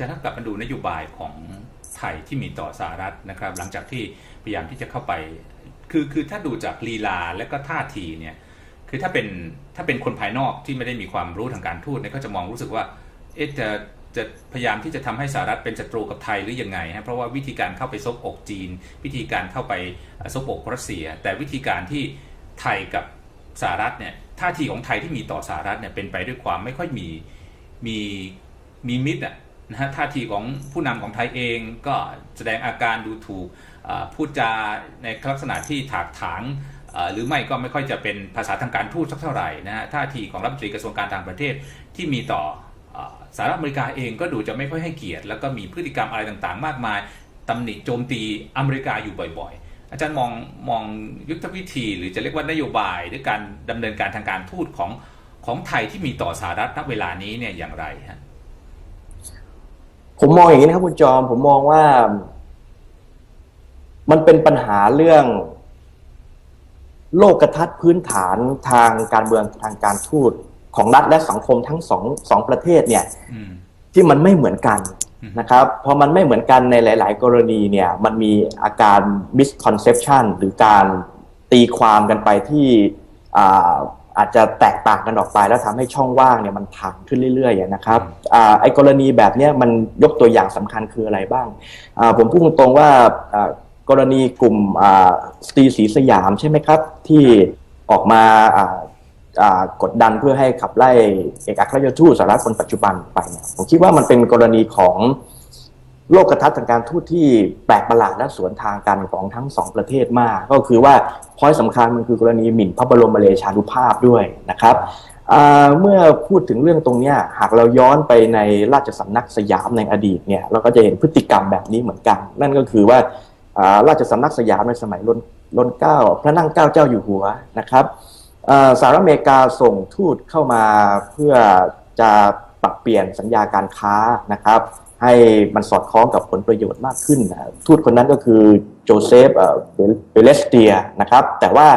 จารย์ถ้ากลับมาดูนโยบายของไทยที่มีต่อสหรัฐนะครับ หลังจากที่พยายามที่จะเข้าไป คือคือถ้าดูจากลีลาและก็ท่าทีเนี่ยคือถ้าเป็นถ้าเป็นคนภายนอกที่ไม่ได้มีความรู้ทางการทูตเนี่ยก็จะมองรู้สึกว่าเอ๊ะจะจะพยายามที่จะทำให้สหรัฐเป็นศัตรูกับไทยหรือยังไงฮะเพราะว่าวิธีการเข้าไปซบอกจีน วิธีการเข้าไปซบอกรัสเซีย แต่วิธีการที่ไทยกับสหรัฐเนี่ยท่าทีของไทยที่มีต่อสหรัฐเนี่ยเป็นไปด้วยความไม่ค่อยมีมีมีมิตรอะ นะฮะท่าทีของผู้นำของไทยเองก็แสดงอาการดูถูกพูดจาในลักษณะที่ถากถางหรือไม่ก็ไม่ค่อยจะเป็นภาษาทางการทูตสักเท่าไหร่นะฮะท่าทีของรัฐมนตรีกระทรวงการต่างประเทศที่มีต่ออสหรัฐอเมริกาเองก็ดูจะไม่ค่อยให้เกียรติ แล้วก็มีพฤติกรรมอะไรต่างๆ มากมายตำหนิโจมตีอเมริกาอยู่บ่อย ๆ อาจารย์มองมองยุทธวิธี หรือจะเรียกว่านโยบายหรือการดำเนินการทางการทูตของของไทยที่มีต่อสหรัฐณเวลานี้เนี่ยอย่างไรฮะ ผมมองอย่างนี้นะครับคุณจอม ผมมองว่า มันเป็นปัญหาเรื่อง โลกทัศน์พื้นฐานทางการเมืองทางการทูตของรัฐและสังคมทั้งสองสองประเทศเนี่ยอืมที่มันไม่เหมือนกันอืมนะครับพอมันไม่เหมือนกันในหลาย ๆ กรณีเนี่ย มันมีอาการ misconception หรือการตีความกันไปที่ อ่าอาจจะแตกต่างกันออกไป แล้วทำให้ช่องว่างเนี่ยมันถังขึ้นเรื่อยๆอย่างนะครับอ่าไอ้กรณีแบบเนี้ยมันยกตัวอย่างสำคัญคืออะไรบ้างอ่าผมพูดตรงๆว่าอ่ากรณีกลุ่มอ่าสตรีสีสยามใช่ไหมครับ ที่ออกมาอ่าอ่ากดดันเพื่อให้ขับไล่เอกอัครราชทูตสหรัฐคนปัจจุบันไปเนี่ยผมคิดว่ามันเป็นกรณีของ โลกระทัศน์ทางการทูตที่แปลกประหลาดและสวนทางกันของทั้งสองประเทศมาก ก็คือว่าพอยสำคัญมันคือกรณีหมิ่นพระบรมราชานุภาพด้วยนะครับเมื่อพูดถึงเรื่องตรงนี้หากเราย้อนไปในราชสำนักสยามในอดีตเนี่ยเราก็จะเห็นพฤติกรรมแบบนี้เหมือนกัน นั่นก็คือว่าราชสำนักสยามในสมัยรนรนเก้าพระนั่งเก้าเจ้าอยู่หัวนะครับสหรัฐอเมริกาส่งทูตเข้ามาเพื่อจะปรับเปลี่ยนสัญญาการค้านะครับ ให้มันสอดคล้องกับผลประโยชน์มากขึ้นนะทูตคนนั้นก็คือโจเซฟเบเลสเตียนะครับ แต่ว่า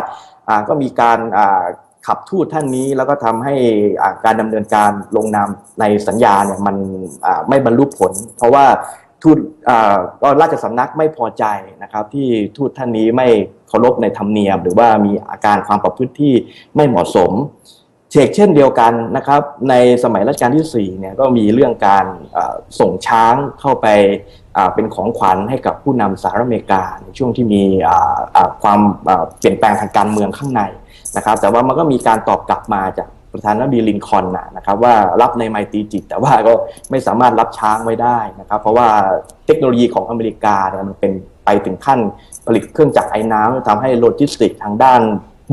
ก็มีการขับทูตท่านนี้แล้วก็ทำให้การดำเนินการลงนามในสัญญาเนี่ยมันไม่บรรลุผล เพราะว่าทูตก็ราชสำนักไม่พอใจนะครับที่ทูตท่านนี้ไม่เคารพในธรรมเนียม หรือว่ามีอาการความประพฤติที่ไม่เหมาะสม เชกเช่นเดียวกันนะครับ ในสมัยรัชกาลที่4เนี่ยก็มีเรื่องการส่งช้างเข้าไปเป็นของขวัญให้กับผู้นำสหรัฐอเมริกาในช่วงที่มีความเปลี่ยนแปลงทางการเมืองข้างในนะครับ แต่ว่ามันก็มีการตอบกลับมาจากประธานาธิบดีลินคอนนะนะครับว่ารับในไมตรีจิต แต่ว่าก็ไม่สามารถรับช้างไว้ได้นะครับ เพราะว่าเทคโนโลยีของอเมริกาเนี่ยมันเป็นไปถึงขั้นผลิตเครื่องจักรไอ้น้ำทำให้โลจิสติกทางด้าน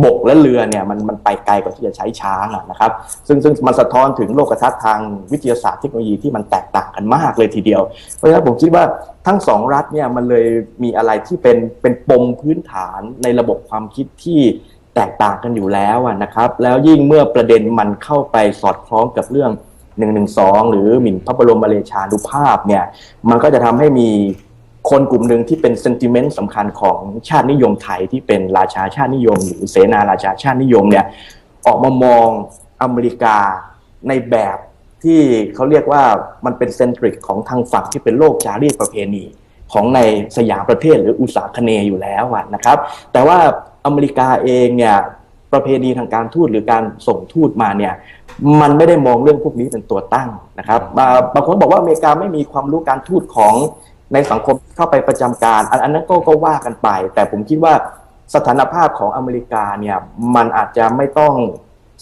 บกและเรือเนี่ยมันมันไปไกลกว่าที่จะใช้ช้างอะนะครับ ซึ่งซึ่งมันสะท้อนถึงโลกทัศน์ทางวิทยาศาสตร์เทคโนโลยีที่มันแตกต่างกันมากเลยทีเดียว เพราะฉะนั้นผมคิดว่าทั้งสองรัฐเนี่ยมันเลยมีอะไรที่เป็นเป็นปมพื้นฐานในระบบความคิดที่แตกต่างกันอยู่แล้วนะครับ แล้วยิ่งเมื่อประเด็นมันเข้าไปสอดคล้องกับเรื่อง1นึหรือหมิ่นพระบรมราชานุภาพเนี่ยมันก็จะทำให้มี คนกลุ่มหนึ่งที่เป็นเซนติเมนต์สำคัญของชาตินิยมไทยที่เป็นราชาชาตินิยม หรือเสนาราชาชาตินิยมเนี่ยออกมามองอเมริกาในแบบที่เขาเรียกว่ามันเป็นเซนทริกของทางฝั่งที่เป็นโลกจารีตประเพณีของในสยามประเทศหรืออุตสาคเนย์อยู่แล้วนะครับ แต่ว่าอเมริกาเองเนี่ยประเพณีทางการทูตหรือการส่งทูตมาเนี่ยมันไม่ได้มองเรื่องพวกนี้เป็นตัวตั้งนะครับบางคนบอกว่าอเมริกาไม่มีความรู้การทูตของ ในสังคมเข้าไปประจำการ อันนั้นก็ก็ว่ากันไป แต่ผมคิดว่าสถานภาพของอเมริกาเนี่ยมันอาจจะไม่ต้อง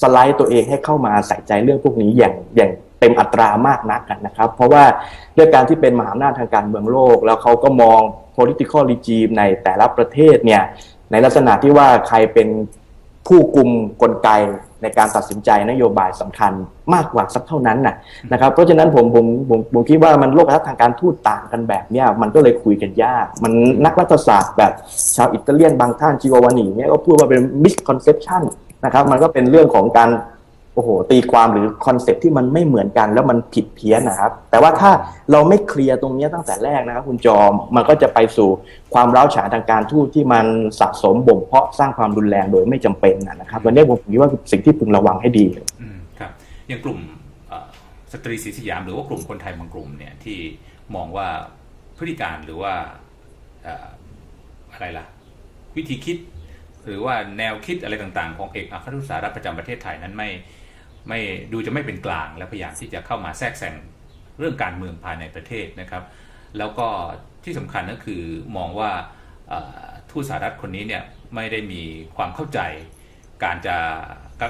สไลด์ตัวเองให้เข้ามาใส่ใจเรื่องพวกนี้อย่างอย่างเต็มอัตรามากนักนนะครับ เพราะว่าด้วยการที่เป็นมหาอำนาจทางการเมืองโลก แล้วเขาก็มอง political regime ในแต่ละประเทศเนี่ยในลักษณะที่ว่าใครเป็นผู้กลุ่มกลไก ในการตัดสินใจนโยบายสำคัญมากกว่าสักเท่านั้นนะนะครับเพราะฉะนั้นผมผมผมผมคิดว่ามันโลกทัศน์ทางการทูตต่างกันแบบเนี้ยมันก็เลยคุยกันยาก มันนักรัฐศาสตร์แบบชาวอิตาเลียนบางท่านจิโอวานีเนี่ยก็พูดว่าเป็น misconception นะครับมันก็เป็นเรื่องของการ โอ้โหตีความหรือคอนเซ็ปที่มันไม่เหมือนกันแล้วมันผิดเพี้ยนนะครับ แต่ว่าถ้าเราไม่เคลียร์ตรงนี้ตั้งแต่แรกนะครับคุณจอมมันก็จะไปสู่ความร้าวฉานทางการทูตที่มันสะสมบ่มเพาะสร้างความรุนแรงโดยไม่จำเป็นนะครับวันนี้ผมคิดว่าสิ่งที่พึงระวังให้ดีครับอย่างกลุ่มสตรีศรีสยามหรือว่ากลุ่มคนไทยบางกลุ่มเนี่ยที่มองว่าพฤติการหรือว่าอะไรล่ะ วิธีคิด หรือว่าแนวคิดอะไรต่างๆ ของเอกอัครทูตสหรัฐประจำประเทศไทยนั้นไม่ ไม่ดูจะไม่เป็นกลาง และพยายามที่จะเข้ามาแทรกแซงเรื่องการเมืองภายในประเทศนะครับ แล้วก็ที่สำคัญก็คือมองว่าทูตสหรัฐคนนี้เนี่ยไม่ได้มีความเข้าใจการจะ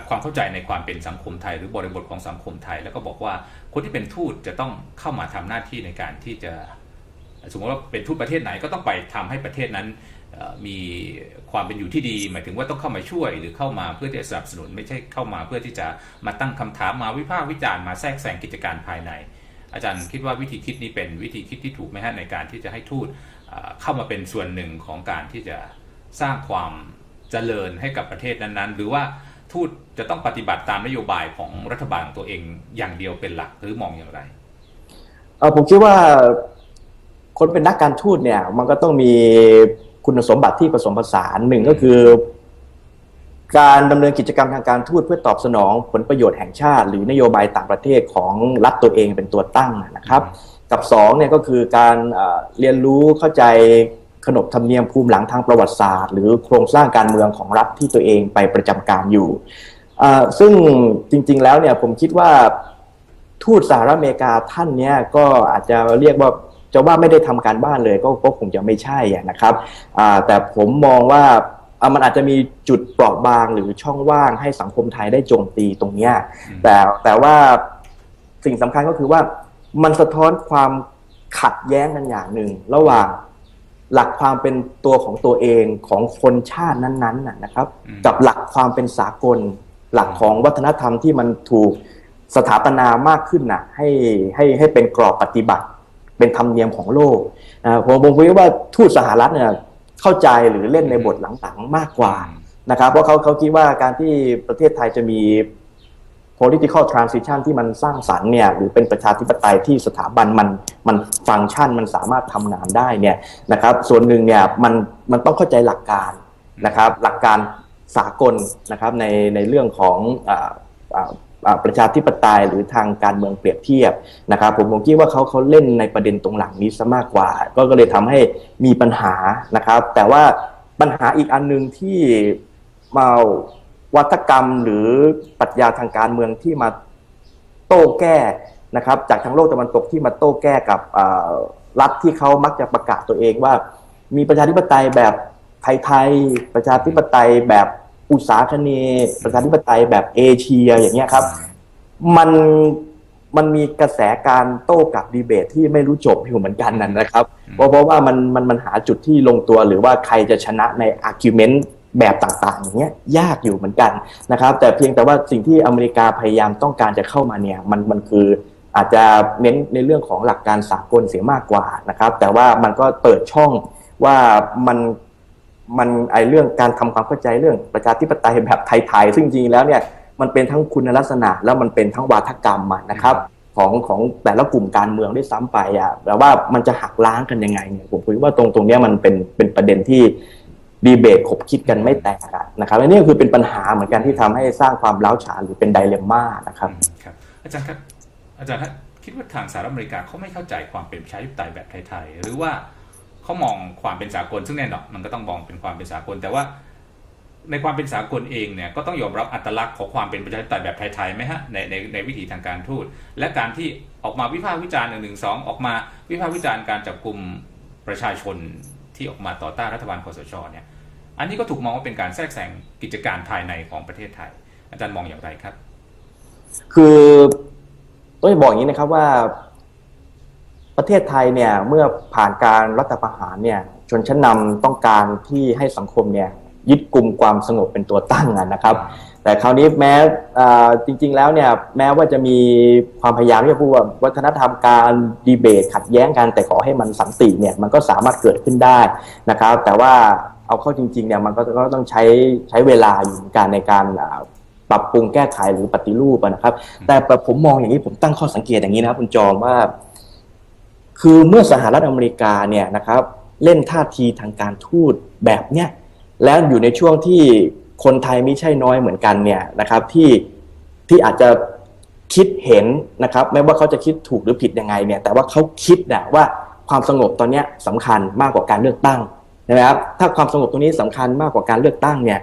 ความเข้าใจในความเป็นสังคมไทย หรือบริบทของสังคมไทย แล้วก็บอกว่าคนที่เป็นทูตจะต้องเข้ามาทำหน้าที่ในการที่จะ สมมติว่าเป็นทูตประเทศไหนก็ต้องไปทำให้ประเทศนั้น มีความเป็นอยู่ที่ดี หมายถึงว่าต้องเข้ามาช่วยหรือเข้ามาเพื่อที่จะสนับสนุน ไม่ใช่เข้ามาเพื่อที่จะมาตั้งคำถามมาวิพากษ์วิจารณ์มาแทรกแซงกิจการภายใน อาจารย์คิดว่าวิธีคิดนี้เป็นวิธีคิดที่ถูกไหมฮะในการที่จะให้ทูตเข้ามาเป็นส่วนหนึ่งของการที่จะสร้างความเจริญให้กับประเทศนั้นๆ หรือว่าทูตจะต้องปฏิบัติตามนโยบายของรัฐบาลตัวเองอย่างเดียวเป็นหลักหรือมองอย่างไรเออผมคิดว่าคนเป็นนักการทูตเนี่ย มันก็ต้องมี คุณสมบัติที่ผสมผสานหนึ่งก็คือ การดำเนินกิจกรรมทางการทูตเพื่อตอบสนองผลประโยชน์แห่งชาติ หรือนโยบายต่างประเทศของรัฐตัวเองเป็นตัวตั้งนะครับ กับสองเนี่ยก็คือการเอ่อเรียนรู้เข้าใจขนบธรรมเนียมภูมิหลังทางประวัติศาสตร์ หรือโครงสร้างการเมืองของรัฐที่ตัวเองไปประจำการอยู่อ่าซึ่งจริง ๆ แล้วเนี่ยผมคิดว่าทูตสหรัฐอเมริกาท่านเนี้ยก็อาจจะเรียกว่า จะว่าไม่ได้ทำการบ้านเลยก็ก็คงจะไม่ใช่อะนะครับอ่าแต่ผมมองว่าอะมันอาจจะมีจุดเปราะบางหรือช่องว่างให้สังคมไทยได้โจมตีตรงเนี้ยอืมแต่แต่ว่าสิ่งสำคัญก็คือว่ามันสะท้อนความขัดแย้งกันอย่างหนึ่งระหว่างหลักความเป็นตัวของตัวเองของคนชาตินั้นๆน่ะนะครับอืมกับหลักความเป็นสากล หลักของวัฒนธรรมที่มันถูกสถาปนามากขึ้นน่ะ ให้ให้ให้เป็นกรอบปฏิบัติ เป็นธรรมเนียมของโลกนะผมผมคิดว่าทูตสหรัฐเนี่ยเข้าใจหรือเล่นในบทหลังๆมากกว่านะครับเพราะเขาเขาคิดว่าการที่ประเทศไทยจะมี political transition ที่มันสร้างสรรค์เนี่ยหรือเป็นประชาธิปไตยที่สถาบันมันมันฟังก์ชันมันสามารถทำงานได้เนี่ยนะครับส่วนหนึ่งเนี่ยมันมันต้องเข้าใจหลักการนะครับหลักการสากลนะครับในในเรื่องของอ่าอ่าอ่า ประชาธิปไตยหรือทางการเมืองเปรียบเทียบนะครับผมผมคิดว่าเขาเขาเล่นในประเด็นตรงหลังนี้ซะมากกว่า ก็ก็เลยทำให้มีปัญหานะครับ แต่ว่าปัญหาอีกอันหนึ่งที่มาวัฒกรรมหรือปรัชญาทางการเมืองที่มาโต้แก้นะครับ จากทางโลกตะวันตกที่มาโต้แก้กับรัฐที่เขามักจะประกาศตัวเองว่า มีประชาธิปไตยแบบไทยๆประชาธิปไตยแบบ อุตสาคเนย์ประชาธิปไตยแบบเอเชียอย่างเงี้ยครับ มันมันมีกระแสการโต้กลับดีเบตที่ไม่รู้จบอยู่เหมือนกันนั่นนะครับอืมเพราะเพราะว่ามันมันมันหาจุดที่ลงตัวหรือว่าใครจะชนะในอาร์กิวเมนต์แบบต่างๆอย่างเงี้ยยากอยู่เหมือนกันนะครับ แต่เพียงแต่ว่าสิ่งที่อเมริกาพยายามต้องการจะเข้ามาเนี่ยมันมันคืออาจจะเน้นในเรื่องของหลักการสากลเสียมากกว่านะครับ แต่ว่ามันก็เปิดช่องว่ามัน มันไอเรื่องการทำความเข้าใจเรื่องประชาธิปไตยแบบไทยๆซึ่งจริงๆแล้วเนี่ยมันเป็นทั้งคุณลักษณะแล้วมันเป็นทั้งวาทกรรมนะครับของของแต่ละกลุ่มการเมืองด้วยซ้ำไปอะแต่ว่ามันจะหักล้างกันยังไงเนี่ยผมคิดว่าตรงตรงเนี้ยมันเป็นเป็นประเด็นที่ดีเบตขบคิดกันไม่แตกนะครับอันนี้ก็คือเป็นปัญหาเหมือนกันที่ทำให้สร้างความล้าวฉานหรือเป็นไดเลมม่านะครับอืมครับ อาจารย์ครับอาจารย์ครับคิดว่าทางสหรัฐอเมริกาเขาไม่เข้าใจความเป็นประชาธิปไตยแบบไทยๆหรือว่า เขามองความเป็นสากลซึ่งแน่นอนมันก็ต้องมองเป็นความเป็นสากล แต่ว่าในความเป็นสากลเองเนี่ยก็ต้องยอมรับอัตลักษณ์ของความเป็นประชาธิปไตยแบบไทยๆไหมฮะในในในวิถีทางการทูตและการที่ออกมาวิพากษ์วิจารณ์หนึ่งหนึ่งสองออกมาวิพากษ์วิจารณ์การจับกลุ่มประชาชนที่ออกมาต่อต้านรัฐบาลคอสชเนี่ยอันนี้ก็ถูกมองว่าเป็นการแทรกแซงกิจการภายในของประเทศไทย อาจารย์มองอย่างไรครับ คือต้องบอกอย่างนี้นะครับว่า ประเทศไทยเนี่ยเมื่อผ่านการรัฐประหารเนี่ยชนชั้นนำต้องการที่ให้สังคมเนี่ยยึดกลุ่มความสงบเป็นตัวตั้งนะครับ แต่คราวนี้แม้อ่าจริง ๆ แล้วเนี่ยแม้ว่าจะมีความพยายามที่จะพูดว่าวัฒนธรรมการดีเบต ขัดแย้งกันแต่ขอให้มันสันติเนี่ยมันก็สามารถเกิดขึ้นได้นะครับ แต่ว่าเอาเข้าจริงๆเนี่ยมันก็ต้องใช้ใช้เวลาอยู่เหมือนกันในการปรับปรุงแก้ไขหรือปฏิรูปนะครับ แต่ผมมองอย่างนี้ผมตั้งข้อสังเกตอย่างนี้นะครับคุณจอมว่า คือเมื่อสหรัฐอเมริกาเนี่ยนะครับเล่นท่าทีทางการทูตแบบเนี้ยแล้วอยู่ในช่วงที่คนไทยไม่ใช่น้อยเหมือนกันเนี่ยนะครับที่ที่อาจจะคิดเห็นนะครับไม่ว่าเขาจะคิดถูกหรือผิดยังไงเนี่ยแต่ว่าเขาคิดนะว่าความสงบตอนเนี้ยสำคัญมากกว่าการเลือกตั้งนะครับถ้าความสงบตรงนี้สำคัญมากกว่าการเลือกตั้งเนี่ย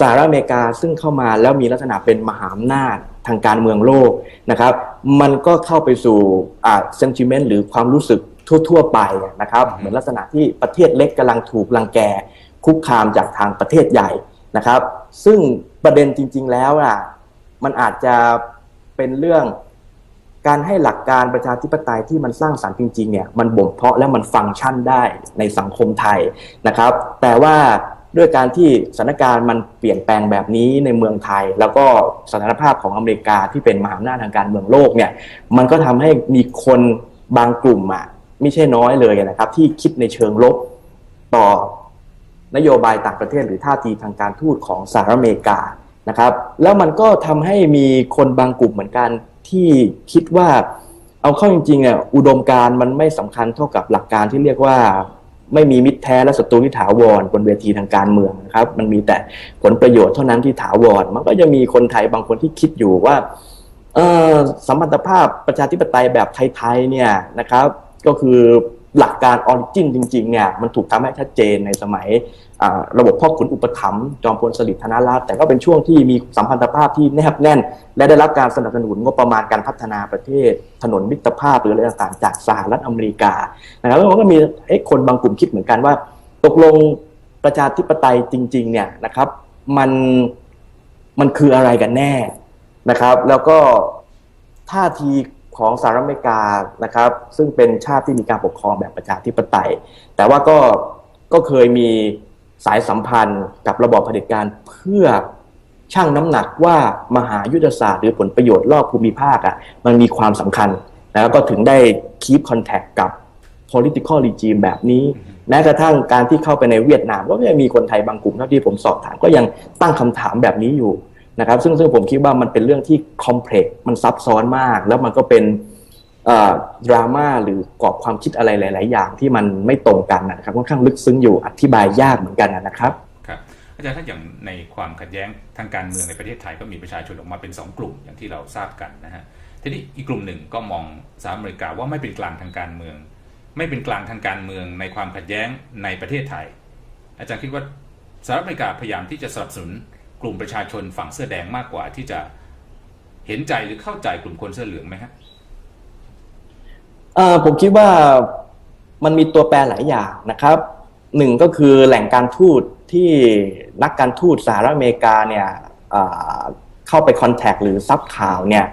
สหรัฐอเมริกาซึ่งเข้ามาแล้วมีลักษณะเป็นมหาอำนาจ ทางการเมืองโลกนะครับ มันก็เข้าไปสู่อ่า sentiment หรือความรู้สึกทั่ว ๆ ไปนะครับอืมเหมือนลักษณะที่ประเทศเล็กกำลังถูกรังแกคุกคามจากทางประเทศใหญ่นะครับ ซึ่งประเด็นจริง ๆ แล้วอะมันอาจจะเป็นเรื่องการให้หลักการประชาธิปไตยที่มันสร้างสรรค์จริงๆเนี่ยมันบ่มเพาะและมันฟังก์ชันได้ในสังคมไทยนะครับ แต่ว่า ด้วยการที่สถานการณ์มันเปลี่ยนแปลงแบบนี้ในเมืองไทย แล้วก็สถานภาพของอเมริกาที่เป็นมหาอำนาจทางการเมืองโลกเนี่ยมันก็ทำให้มีคนบางกลุ่มอะไม่ใช่น้อยเลยนะครับ ที่คิดในเชิงลบต่อนโยบายต่างประเทศหรือท่าทีทางการทูตของสหรัฐอเมริกานะครับ แล้วมันก็ทำให้มีคนบางกลุ่มเหมือนกันที่คิดว่าเอาเข้าจริงๆอะอุดมการณ์มันไม่สำคัญเท่ากับหลักการที่เรียกว่า ไม่มีมิตรแท้และศัตรูที่ถาวรบนเวทีทางการเมืองนะครับ มันมีแต่ผลประโยชน์เท่านั้นที่ถาวร มันก็จะมีคนไทยบางคนที่คิดอยู่ว่าสัมพันธภาพประชาธิปไตยแบบไทยๆเนี่ยนะครับ ก็คือ หลักการออริจินจริงๆเนี่ยมันถูกทำให้ชัดเจนในสมัยระบบพ่อขุนอุปถัมภ์จอมพลสฤษดิ์ธนรัตน์แต่ก็เป็นช่วงที่มีสัมพันธภาพที่แนบแน่น และได้รับการสนับสนุนงบประมาณการพัฒนาประเทศ ถนนมิตรภาพหรืออะไรต่างๆจากสหรัฐอเมริกานะครับแล้วมันก็มีคนบางกลุ่มคิดเหมือนกันว่า ตกลงประชาธิปไตยจริง ๆ เนี่ยนะครับ มันมันคืออะไรกันแน่นะครับ แล้วก็ท่าที ของสหรัฐอเมริกานะครับ ซึ่งเป็นชาติที่มีการปกครองแบบประชาธิปไตย แต่ว่าก็ก็เคยมีสายสัมพันธ์กับระบอบเผด็จการเพื่อชั่งน้ำหนักว่ามหายุทธศาสตร์หรือผลประโยชน์รอบภูมิภาคอะมันมีความสำคัญแล้วก็ถึงได้ keep contact กับ political regime แบบนี้ แม้กระทั่งการที่เข้าไปในเวียดนาม ก็ยังมีคนไทยบางกลุ่มเท่าที่ผมสอบถามก็ยังตั้งคำถามแบบนี้อยู่ นะครับซึ่งซึ่งผมคิดว่ามันเป็นเรื่องที่คอมเพล็กซ์มันซับซ้อนมาก แล้วมันก็เป็นดราม่าหรือกรอบความคิดอะไรหลาย ๆ อย่างที่มันไม่ตรงกันนะครับค่อนข้างลึกซึ้งอยู่อธิบายยากเหมือนกันนะครับครับอาจารย์ถ้าอย่างในความขัดแย้งทางการเมืองในประเทศไทยก็มีประชาชนออกมาเป็น 2 กลุ่มอย่างที่เราทราบกันนะฮะทีนี้อีกกลุ่มหนึ่งก็มองสหรัฐอเมริกาว่าไม่เป็นกลางทางการเมือง ไม่เป็นกลางทางการเมืองในความขัดแย้งในประเทศไทย อาจารย์คิดว่าสหรัฐอเมริกาพยายามที่จะสนับสนุน กลุ่มประชาชนฝั่งเสื้อแดงมากกว่าที่จะเห็นใจหรือเข้าใจกลุ่มคนเสื้อเหลืองไหมฮะเอ่อผมคิดว่ามันมีตัวแปรหลายอย่างนะครับหนึ่งก็คือแหล่งการทูตที่นักการทูตสหรัฐอเมริกาเนี่ยเอ่อเข้าไปคอนแทคหรือซับข่าวเนี่ย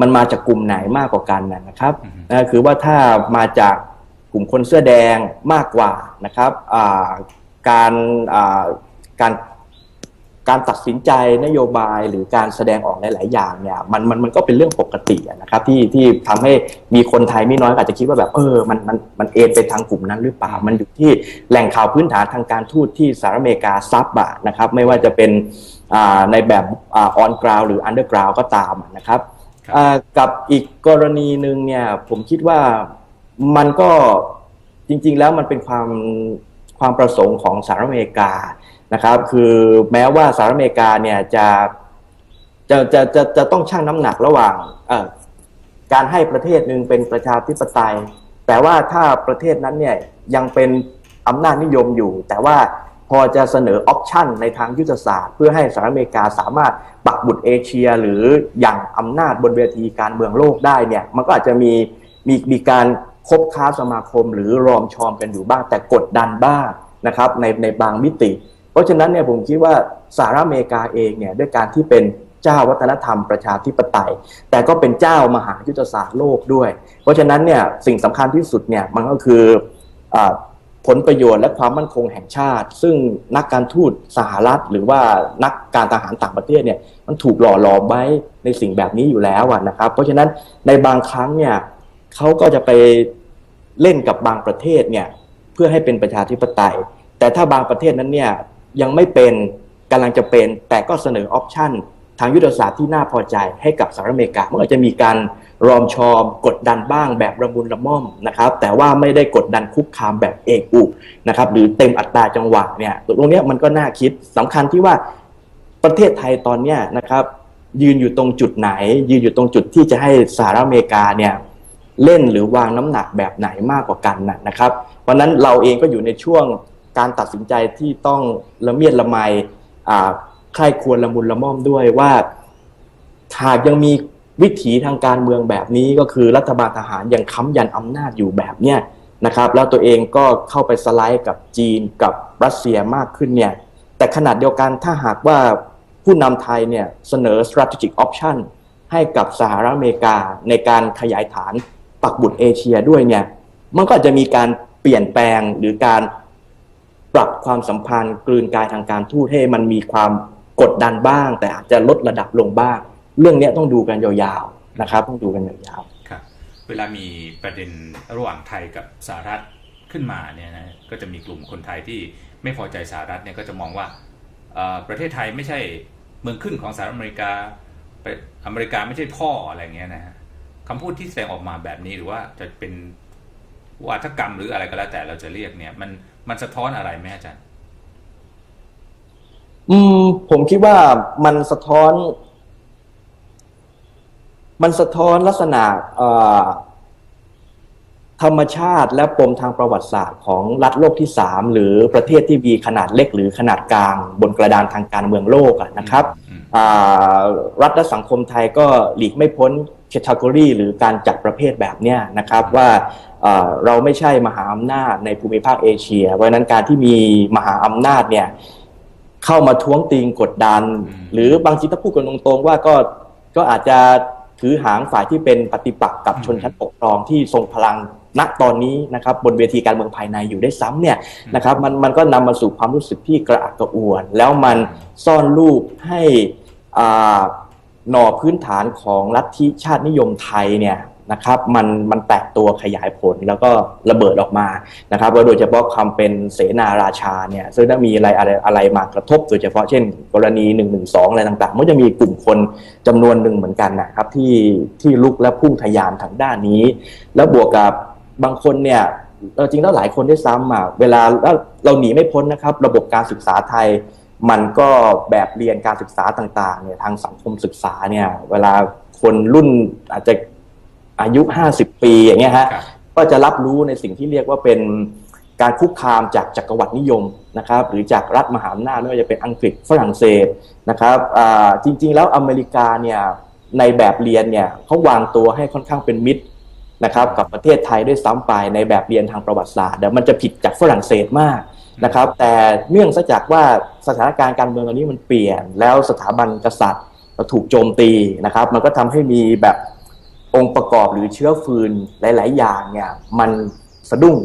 มันมาจากกลุ่มไหนมากกว่ากันนะครับอือฮึนะคือว่าถ้ามาจากกลุ่มคนเสื้อแดงมากกว่านะครับอ่าการอ่าการ การตัดสินใจนโยบายหรือการแสดงออกหลาย ๆ อย่างเนี่ยมันมันมันก็เป็นเรื่องปกติอะนะครับที่ที่ทำให้มีคนไทยไม่น้อยก็อาจจะคิดว่าแบบเออมันมันมันเอ็นไปทางกลุ่มนั้นหรือเปล่า มันอยู่ที่แหล่งข่าวพื้นฐานทางการทูตที่สหรัฐอเมริกาซับอะนะครับไม่ว่าจะเป็นอ่าในแบบออนกราวหรืออันเดอร์กราวก็ตามอะนะครับครับอ่ากับอีกกรณีหนึ่งเนี่ยผมคิดว่ามันก็จริง ๆ แล้วมันเป็นความความประสงค์ของสหรัฐอเมริกา นะครับ คือแม้ว่าสหรัฐอเมริกาเนี่ยจะจะจะจะจะต้องชั่งน้ำหนักระหว่างการให้ประเทศหนึ่งเป็นประชาธิปไตย แต่ว่าถ้าประเทศนั้นเนี่ยยังเป็นอำนาจนิยมอยู่ แต่ว่าพอจะเสนอออปชันในทางยุทธศาสตร์ เพื่อให้สหรัฐอเมริกาสามารถปักบุตรเอเชีย หรืออย่างอำนาจบนเวทีการเมืองโลกได้เนี่ยมันก็อาจจะมีมีมีการคบค้าสมาคมหรือรอมชอมกันอยู่บ้างแต่กดดันบ้างนะครับในในบางมิติ เพราะฉะนั้นเนี่ยผมคิดว่าสหรัฐอเมริกาเองเนี่ยด้วยการที่เป็นเจ้าวัฒนธรรมประชาธิปไตย แต่ก็เป็นเจ้ามหายุทธศาสตร์โลกด้วย เพราะฉะนั้นเนี่ยสิ่งสำคัญที่สุดเนี่ยมันก็คืออผลประโยชน์และความมั่นคงแห่งชาติ ซึ่งนักการทูตสหรัฐ หรือว่านักการทหารต่างประเทศเนี่ยมันถูกหล่อหลอมไว้ในสิ่งแบบนี้อยู่แล้วนะครับ เพราะฉะนั้นในบางครั้งเนี่ยเขาก็จะไปเล่นกับบางประเทศเนี่ยเพื่อให้เป็นประชาธิปไตย แต่ถ้าบางประเทศนั้นเนี่ย ยังไม่เป็นกำลังจะเป็น แต่ก็เสนอออปชันทางยุทธศาสตร์ที่น่าพอใจให้กับสหรัฐอเมริกามันก็จะมีการรอมชอม กดดันบ้างแบบระมุนระม่อมนะครับ แต่ว่าไม่ได้กดดันคุกคามแบบเอกอุนะครับ หรือเต็มอัตราจังหวะเนี่ยตรงนี้มันก็น่าคิดสำคัญที่ว่าประเทศไทยตอนเนี้นะครับยืนอยู่ตรงจุดไหน ยืนอยู่ตรงจุดที่จะให้สหรัฐอเมริกาเนี่ยเล่นหรือวางน้ำหนักแบบไหนมากกว่ากันนะครับ เพราะนั้นเราเองก็อยู่ในช่วง การตัดสินใจที่ต้องละเมียดละไมอ่าใครควรละมุนละม่อมด้วยว่าหากยังมีวิถีทางการเมืองแบบนี้ก็คือรัฐบาลทหารยังค้ำยันอำนาจอยู่แบบเนี้ยนะครับ แล้วตัวเองก็เข้าไปสไลด์กับจีนกับรัสเซียมากขึ้นเนี่ยแต่ขนาดเดียวกันถ้าหากว่าผู้นำไทยเนี่ยเสนอ strategic option ให้กับสหรัฐอเมริกาในการขยายฐานปักบุตรเอเชียด้วยเนี่ยมันก็จะมีการเปลี่ยนแปลงหรือการ ปรับความสัมพันธ์ กลืนกายทางการทูตให้มันมีความกดดันบ้าง แต่อาจจะลดระดับลงบ้าง เรื่องเนี้ยต้องดูกันยาวๆนะครับต้องดูกันยาวครับเวลามีประเด็นระหว่างไทยกับสหรัฐขึ้นมาเนี่ยนะก็จะมีกลุ่มคนไทยที่ไม่พอใจสหรัฐเนี่ยก็จะมองว่าเอ่อประเทศไทยไม่ใช่เมืองขึ้นของสหรัฐอเมริกาไปอเมริกาไม่ใช่พ่ออะไรเงี้ยนะฮะคำพูดที่แสดงออกมาแบบนี้หรือว่าจะเป็นวาทกรรมหรืออะไรก็แล้วแต่เราจะเรียกเนี่ยมัน มันสะท้อนอะไรไหมอาจารย์ๆอืม ผมคิดว่ามันสะท้อน มันสะท้อนลักษณะเอ่อธรรมชาติและปมทางประวัติศาสตร์ของรัฐโลกที่สามหรือประเทศที่มีขนาดเล็กหรือขนาดกลาง บนกระดานทางการเมืองโลกอะนะครับอืมอ่ารัฐและสังคมไทยก็หลีกไม่พ้น แคตตากรีหรือการจัดประเภทแบบเนี้ยนะครับว่าเอ่อเราไม่ใช่มหาอำนาจในภูมิภาคเอเชีย เพราะฉะนั้นการที่มีมหาอำนาจเนี่ยเข้ามาท้วงติงกดดันอืมหรือบางทีถ้าพูดกันตรงๆว่าก็ก็อาจจะถือหางฝ่ายที่เป็นปฏิปักษ์กับชนชั้นปกครองที่ทรงพลังณตอนนี้นะครับบนเวทีการเมืองภายในอยู่ได้ซ้ำเนี่ยนะครับมันมันก็นำมาสู่ความรู้สึกที่กระอักกระอ่วน แล้วมันซ่อนรูปให้อ่า หน่อพื้นฐานของลัทธิชาตินิยมไทยเนี่ยนะครับมันมันแตกตัวขยายผลแล้วก็ระเบิดออกมานะครับแล้วโดยเฉพาะความเป็นเสนาราชาเนี่ยซึ่งถ้ามีอะไรอะไรอะไรมากระทบโดยเฉพาะเช่น กรณี1นึอะไรต่างๆ มันจะมีกลุ่มคนจำนวนหนึ่งเหมือนกันนะครับที่ที่ลุกและพุ่งทยานทางด้านนี้ แล้วบวกกับบางคนเนี่ยจริงแล้วหลายคนได้ซ้ำอะเวลาเราหนีไม่พ้นนะครับ ระบบการศึกษาไทย มันก็แบบเรียนการศึกษาต่างๆเนี่ยทางสังคมศึกษาเนี่ย เวลาคนรุ่นอาจจะอายุ50ปีอย่างเงี้ยฮะครับก็จะรับรู้ในสิ่งที่เรียกว่าเป็นการคุกคามจากจักรวรรดินิยมนะครับหรือจากรัฐมหาอำนาจไม่ว่าจะเป็นอังกฤษฝรั่งเศสนะครับอ่าจริงๆแล้วอเมริกาเนี่ยในแบบเรียนเนี่ยเขาวางตัวให้ค่อนข้างเป็นมิตรนะครับกับประเทศไทยด้วยซ้ำไปในแบบเรียนทางประวัติศาสตร์เดี๋ยวมันจะผิดจากฝรั่งเศสมาก นะครับ แต่เนื่องจากว่าสถานการณ์การเมืองอันนี้มันเปลี่ยน แล้วสถาบันกษัตริย์ถูกโจมตีนะครับ มันก็ทำให้มีแบบองค์ประกอบหรือเชื้อฟืนหลาย ๆ อย่างเนี่ยมันสะดุ้ง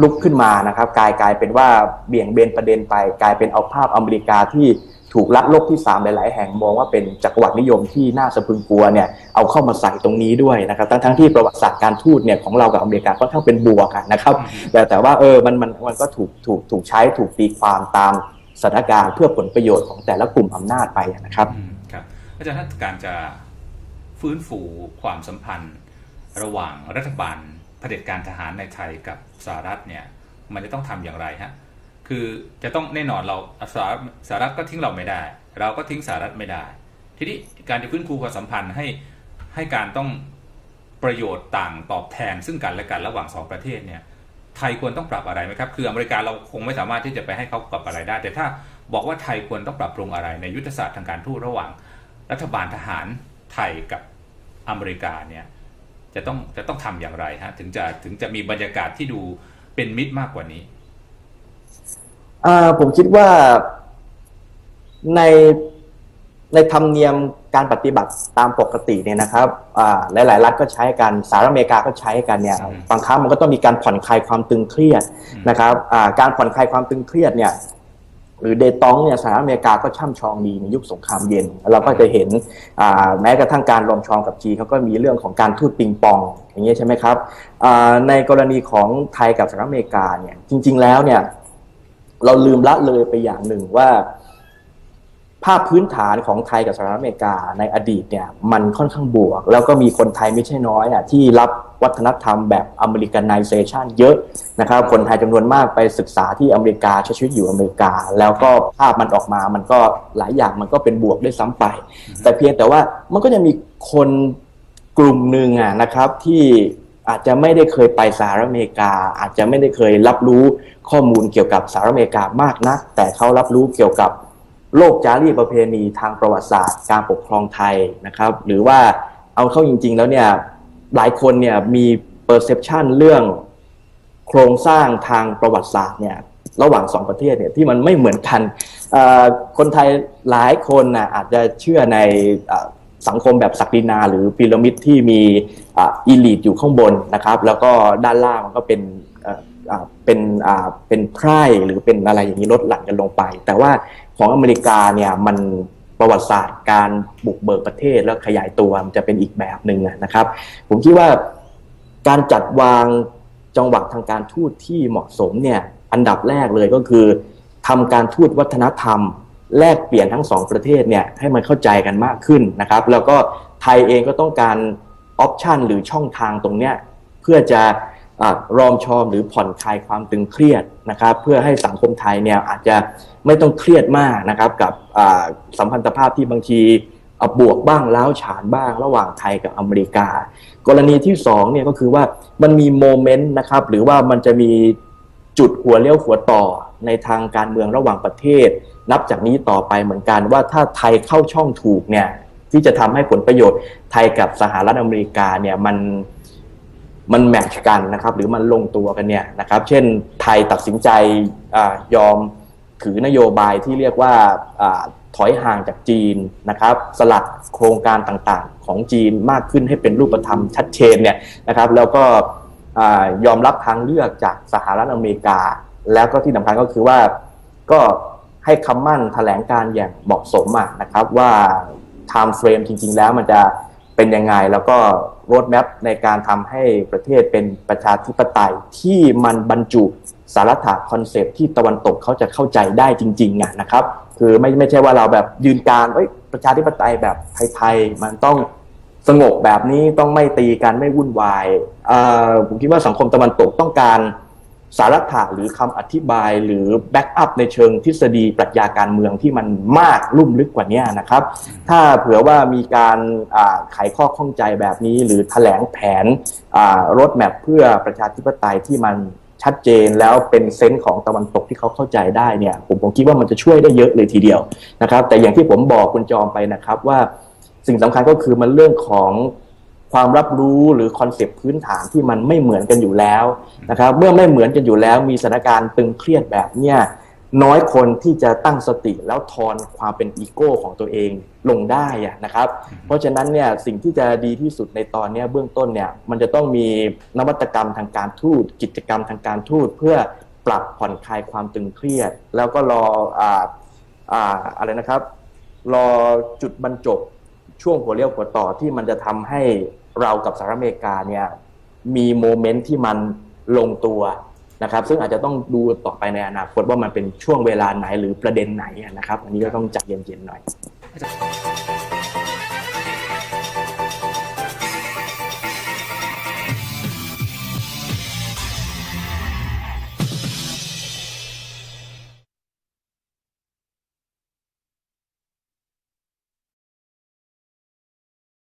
ลุกขึ้นมานะครับ กลายกลายเป็นว่าเบี่ยงเบนประเด็นไป กลายเป็นเอาภาพอเมริกาที่ ถูกรัฐโลกที่สามหลาย ๆ แห่งมองว่าเป็นจักรวรรดินิยมที่น่าสะพรึงกลัวเนี่ยเอาเข้ามาใส่ตรงนี้ด้วยนะครับทั้งทั้งที่ประวัติศาสตร์การทูตเนี่ยของเรากับอเมริกาค่อนข้างเป็นบวกอะนะครับแต่แต่ว่าเออมันมันมันก็ถูกถูกถูกใช้ถูกตีความตามสถานการณ์เพื่อผลประโยชน์ของแต่ละกลุ่มอำนาจไปนะครับอืมครับอาจารย์ถ้าการจะฟื้นฟูความสัมพันธ์ ระหว่างรัฐบาลเผด็จการทหารในไทยกับสหรัฐเนี่ยมันจะต้องทำอย่างไรฮะ คือจะต้องแน่นอนเราสหรัฐสหรัฐก็ทิ้งเราไม่ได้ เราก็ทิ้งสหรัฐไม่ได้ ทีนี้การจะฟื้นฟูความสัมพันธ์ให้ให้การต้องประโยชน์ต่างตอบแทนซึ่งกันและกันระหว่างสองประเทศเนี่ยไทยควรต้องปรับอะไรไหมครับ คืออเมริกาเราคงไม่สามารถที่จะไปให้เขาปรับอะไรได้ แต่ถ้าบอกว่าไทยควรต้องปรับปรุงอะไรในยุทธศาสตร์ทางการทูตระหว่าง รัฐบาลทหารไทยกับอเมริกาเนี่ยจะต้องจะต้องทำอย่างไรฮะถึงจะถึงจะมีบรรยากาศที่ดูเป็นมิตรมากกว่านี้ อ่าผมคิดว่าในในธรรมเนียมการปฏิบัติตามปกติเนี่ยนะครับอ่าหลาย ๆ รัฐก็ใช้กันสหรัฐอเมริกาก็ใช้กันเนี่ยอืมบางครั้งมันก็ต้องมีการผ่อนคลายความตึงเครียดอืมนะครับอ่าการผ่อนคลายความตึงเครียดเนี่ยหรือเดตองเนี่ยสหรัฐอเมริกาก็ช่ำชองดีในยุคสงครามเย็นแล้วเราก็จะเห็นอ่าแม้กระทั่งการรวมชองกับจีนเขาก็มีเรื่องของการทูตปิงปองอย่างเงี้ยใช่ไหมครับอ่าในกรณีของไทยกับสหรัฐอเมริกาเนี่ยจริง ๆ แล้วเนี่ย เราลืมละเลยไปอย่างหนึ่งว่า ภาพพื้นฐานของไทยกับสหรัฐอเมริกาในอดีตเนี่ย มันค่อนข้างบวก แล้วก็มีคนไทยไม่ใช่น้อยอะที่รับวัฒนธรรมแบบอเมริกันไนเซชันเยอะนะครับ คนไทยจำนวนมากไปศึกษาที่อเมริกาใช้ชีวิตอยู่อเมริกา แล้วก็ภาพมันออกมา มันก็หลายอย่างมันก็เป็นบวกได้ซ้ำไป แต่เพียงแต่ว่ามันก็จะมีคนกลุ่มหนึ่งอะนะครับที่ อาจจะไม่ได้เคยไปสหรัฐอเมริกา อาจจะไม่ได้เคยรับรู้ข้อมูลเกี่ยวกับสหรัฐอเมริกามากนัก แต่เขารับรู้เกี่ยวกับโลกจารีตประเพณีทางประวัติศาสตร์ การปกครองไทยนะครับ หรือว่าเอาเข้าจริง ๆ แล้วเนี่ยหลายคนเนี่ยมี perception เรื่องโครงสร้างทางประวัติศาสตร์เนี่ยระหว่างสองประเทศเนี่ยที่มันไม่เหมือนกัน คนไทยหลายคนนะอาจจะเชื่อใน สังคมแบบศักดินา หรือพีระมิดที่มีอีลีดอยู่ข้างบนนะครับ แล้วก็ด้านล่างมันก็เป็นเป็นเป็นไพร่หรือเป็นอะไรอย่างนี้ลดหลั่นกันลงไป แต่ว่าของอเมริกาเนี่ยมันประวัติศาสตร์การบุกเบิกประเทศแล้วขยายตัวมันจะเป็นอีกแบบหนึ่งนะครับ ผมคิดว่าการจัดวางจังหวะทางการทูตที่เหมาะสมเนี่ยอันดับแรกเลยก็คือทำการทูตวัฒนธรรม แลกเปลี่ยนทั้งสองประเทศเนี่ยให้มันเข้าใจกันมากขึ้นนะครับ แล้วก็ไทยเองก็ต้องการออปชันหรือช่องทางตรงเนี้ยเพื่อจะอารอมชอมหรือผ่อนคลายความตึงเครียดนะครับ เพื่อให้สังคมไทยเนี่ยอาจจะไม่ต้องเครียดมากนะครับ กับสัมพันธภาพที่บางทีบวกบ้างแล้วฉานบ้างระหว่างไทยกับอเมริกา กรณีที่สองเนี่ยก็คือว่ามันมีโมเมนต์นะครับ หรือว่ามันจะมีจุดหัวเลี้ยวหัวต่อในทางการเมืองระหว่างประเทศ นับจากนี้ต่อไปเหมือนกันว่าถ้าไทยเข้าช่องถูกเนี่ยที่จะทำให้ผลประโยชน์ไทยกับสหรัฐอเมริกาเนี่ยมันมันแมทช์กันนะครับหรือมันลงตัวกันเนี่ยนะครับ เช่นไทยตัดสินใจอยอมถือนโยบายที่เรียกว่าถอยห่างจากจีนนะครับ สลัดโครงการต่างๆ ของจีนมากขึ้นให้เป็นรูปธรรมชัดเจนเนี่ยนะครับ แล้วก็ยอมรับทางเลือกจากสหรัฐอเมริกา แล้วก็ที่สำคัญก็คือว่าก็ ให้คำมั่นแถลงการอย่างเหมาะสมะนะครับว่า time frame จริง ๆ แล้วมันจะเป็นยังไงแล้วก็ road map ในการทำให้ประเทศเป็นประชาธิปไตยที่มันบรรจุสารถะคอนเซปที่ตะวันตกเขาจะเข้าใจได้จริงๆนะครับ คือไม่ไม่ใช่ว่าเราแบบยืนการเอ้ยประชาธิปไตยแบบไทยๆมันต้องสงบแบบนี้ต้องไม่ตีกันไม่วุ่นวายผมคิดว่าสังคมตะวันตกต้องการ สารถะหรือคำอธิบายหรือแบ็กอัพในเชิงทฤษฎีปรัชญาการเมืองที่มันมากลุ่มลึกกว่านี้นะครับ ถ้าเผื่อว่ามีการอ่าไขข้อข้องใจแบบนี้ หรือแถลงแผนรถแมพเพื่อประชาธิปไตยที่มันชัดเจนแล้วเป็นเซนส์ของตะวันตกที่เขาเข้าใจได้เนี่ยผมผมคิดว่ามันจะช่วยได้เยอะเลยทีเดียวนะครับ แต่อย่างที่ผมบอกคุณจอมไปนะครับว่าสิ่งสำคัญก็คือมันเรื่องของ ความรับรู้หรือคอนเซปต์พื้นฐานที่มันไม่เหมือนกันอยู่แล้วนะครับ เมื่อไม่เหมือนกันอยู่แล้วมีสถานการณ์ตึงเครียดแบบเนี้ยน้อยคนที่จะตั้งสติแล้วทอนความเป็นอีโก้ของตัวเองลงได้นะครับ เพราะฉะนั้นเนี่ยสิ่งที่จะดีที่สุดในตอนเนี้ยเบื้องต้นเนี่ยมันจะต้องมีนวัตกรรมทางการทูต กิจกรรมทางการทูต เพื่อปรับผ่อนคลายความตึงเครียด แล้วก็รออ่าอ่าอะไรนะครับ รอจุดบรรจบช่วงหัวเลี้ยวหัวต่อที่มันจะทำให้ เรากับสหรัฐอเมริกาเนี่ยมีโมเมนต์ที่มันลงตัวนะครับ ซึ่งอาจจะต้องดูต่อไปในอนาคตว่ามันเป็นช่วงเวลาไหนหรือประเด็นไหนนะครับ อันนี้ก็ต้องใจเย็นๆหน่อย